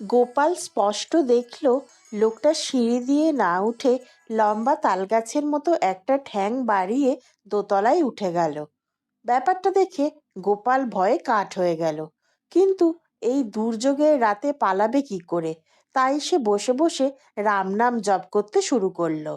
গোপাল স্পষ্ট দেখল লোকটা সিঁড়ি দিয়ে না উঠে লম্বা তালগাছের মতো একটা ঠ্যাং বাড়িয়ে দোতলায় উঠে গেল। ব্যাপারটা দেখে গোপাল ভয়ে কাঠ হয়ে গেল। কিন্তু এই দুর্যোগের রাতে পালাবে কি করে? তাই সে বসে বসে রাম নাম জপ করতে শুরু করল।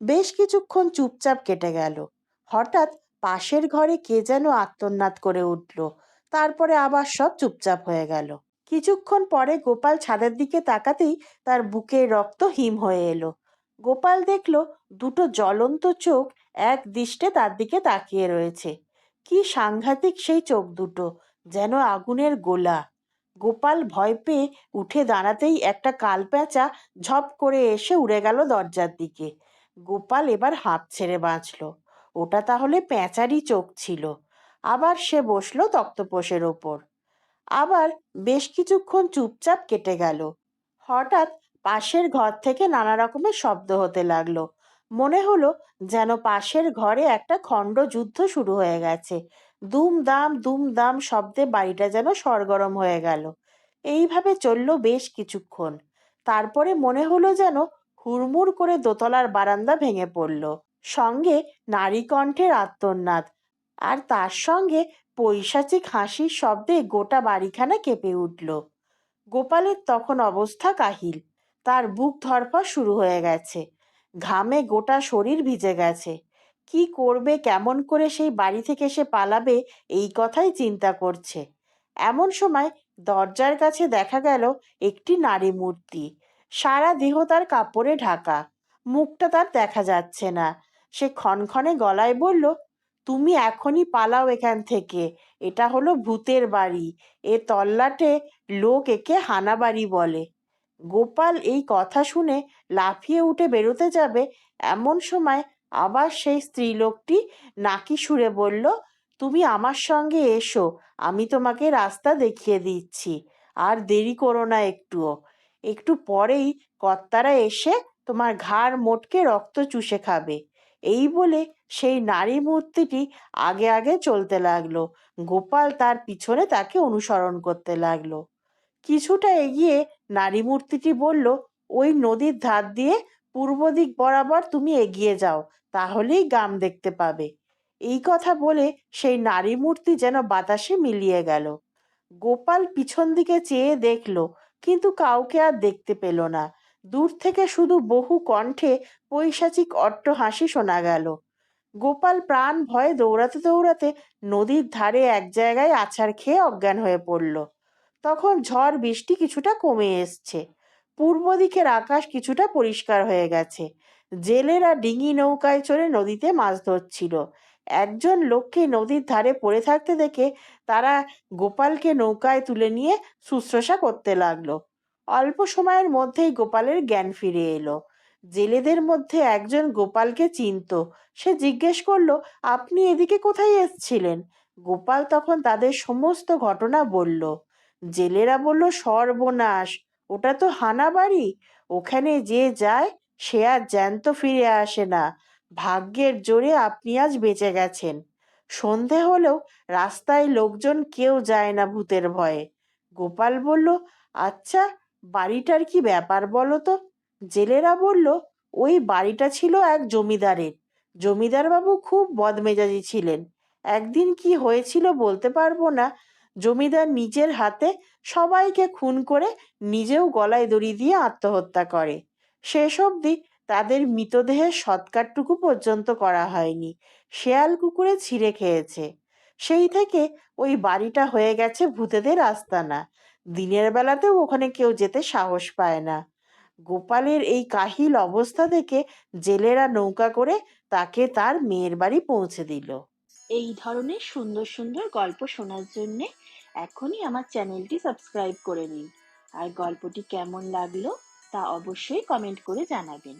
বেশ কিছুক্ষণ চুপচাপ কেটে গেল। হঠাৎ পাশের ঘরে কে যেন আত্মনাদ করে উঠল। তারপরে আবার সব চুপচাপ হয়ে গেল। কিছুক্ষণ পরে গোপাল ছাদের দিকে তাকাতেই তার বুকের রক্ত হিম হয়ে এলো। গোপাল দেখল দুটো জ্বলন্ত চোখ এক দৃষ্টে তার দিকে তাকিয়ে রয়েছে। কি সাংঘাতিক সেই চোখ দুটো, যেন আগুনের গোলা। গোপাল ভয় পেয়ে উঠে দাঁড়াতেই একটা কালপ্যাঁচা ঝপ করে এসে উড়ে গেল দরজার দিকে। গোপাল এবার হাঁপ ছেড়ে বাঁচল। ওটা তাহলে প্যাঁচারই চোখ ছিল। আবার সে বসল তক্তপোষের ওপর। আবার বেশ কিছুক্ষণ চুপচাপ কেটে গেল। হঠাৎ পাশের ঘর থেকে নানা রকমের শব্দ হতে লাগল। মনে হলো যেন পাশের ঘরে একটা খণ্ড যুদ্ধ শুরু হয়ে গেছে। দুমদাম দুমদাম শব্দে বাড়িটা যেন সরগরম হয়ে গেল। এইভাবে চলল বেশ কিছুক্ষণ। তারপরে মনে হলো যেন হুড়মুড় করে দোতলার বারান্দা ভেঙে পড়ল। সঙ্গে নারী কণ্ঠের আত্মনাদ আর তার সঙ্গে পৈশাচিক হাসির শব্দে গোটা বাড়িখানা কেঁপে উঠল। গোপালের তখন অবস্থা কাহিল। তার বুক ধরফর শুরু হয়ে গেছে। ঘামে গোটা শরীর ভিজে গেছে। কি করবে, কেমন করে সেই বাড়ি থেকে সে পালাবে, এই কথাই চিন্তা করছে। এমন সময় দরজার কাছে দেখা গেল একটি নারী মূর্তি। সারা দেহ তার কাপড়ে ঢাকা। মুখটা তার দেখা যাচ্ছে না। সে ক্ষণক্ষণে গলায় বলল তুমি এখনই পালাও এখান থেকে। এটা হলো ভূতের বাড়ি। এ তল্লাটে লোক একে হানাবাড়ি বলে। গোপাল এই কথা শুনে লাফিয়ে উঠে বেরোতে যাবে, এমন সময় আবার সেই স্ত্রীলোকটি নাকি সুরে বলল, তুমি আমার সঙ্গে এসো, আমি তোমাকে রাস্তা দেখিয়ে দিচ্ছি। আর দেরি করো না একটুও। একটু পরেই কর্তারা এসে তোমার ঘাড় মোটকে রক্ত চুষে খাবে। এই বলে সেই নারী মূর্তিটি আগে আগে চলতে লাগল। গোপাল তার পিছনে তাকে অনুসরণ করতে লাগল। কিছুটা এগিয়ে নারী মূর্তিটি বলল, ওই নদীর ধার দিয়ে পূর্ব দিক বরাবর তুমি এগিয়ে যাও, তাহলেই গাম দেখতে পাবে। এই কথা বলে সেই নারী মূর্তি যেন বাতাসে মিলিয়ে গেল। গোপাল পিছন দিকে চেয়ে দেখল, কিন্তু কাউকে আর দেখতে পেল না। দূর থেকে শুধু বহু কণ্ঠে পৈশাচিক অট্ট হাসি শোনা গেল। গোপাল প্রাণ ভয়ে দৌড়াতে দৌড়াতে নদীর ধারে এক জায়গায় আছাড় খেয়ে অজ্ঞান হয়ে পড়ল। তখন ঝড় বৃষ্টি কিছুটা কমে এসছে। পূর্ব দিকের আকাশ কিছুটা পরিষ্কার হয়ে গেছে। জেলেরা ডিঙি নৌকায় চড়ে নদীতে মাছ ধরছিল। একজন লোককে নদীর ধারে পড়ে থাকতে দেখে তারা গোপালকে নৌকায় তুলে নিয়ে শুশ্রূষা করতে লাগল। অল্প সময়ের মধ্যেই গোপালের জ্ঞান ফিরে এলো। জেলেদের মধ্যে একজন গোপালকে চিনত। সে জিজ্ঞেস করল, আপনি এদিকে কোথায় এসছিলেন? গোপাল তখন তাদের সমস্ত ঘটনা বলল। জেলেরা বলল, সর্বনাশ, ওটা তো হানা বাড়ি। ওখানে যে যায়, সে আর জ্যান্ত ফিরে আসে না। ভাগ্যের জোরে আপনি আজ বেঁচে গেছেন। সন্ধে হলেও রাস্তায় লোকজন কেউ যায় না ভূতের ভয়ে। গোপাল বলল আচ্ছা বাড়িটার কি ব্যাপার বলো তো? জেলেরা বলল, ওই বাড়িটা ছিল এক জমিদারের। জমিদার বাবু খুব বদমেজাজি ছিলেন। একদিন কি হয়েছিল বলতে পারব না। জমিদার নিজের হাতে সবাইকে খুন করে নিজেও গলায় দড়ি দিয়ে আত্মহত্যা করে। শেষ অবধি তাদের মৃতদেহের সৎকারটুকু পর্যন্ত করা হয়নি। শেয়াল কুকুরে ছিঁড়ে খেয়েছে। সেই থেকে ওই বাড়িটা হয়ে গেছে ভূতেদের আস্তানা। দিনের বেলাতেও ওখানে কেউ যেতে সাহস পায় না। গোপালের এই কাহিল অবস্থা দেখে জেলেরা নৌকা করে তাকে তার মেয়ের বাড়ি পৌঁছে দিল। এই ধরনের সুন্দর সুন্দর গল্প শোনার জন্য এখনই আমার চ্যানেলটি সাবস্ক্রাইব করে নিন। আর গল্পটি কেমন লাগল তা অবশ্যই কমেন্ট করে জানাবেন।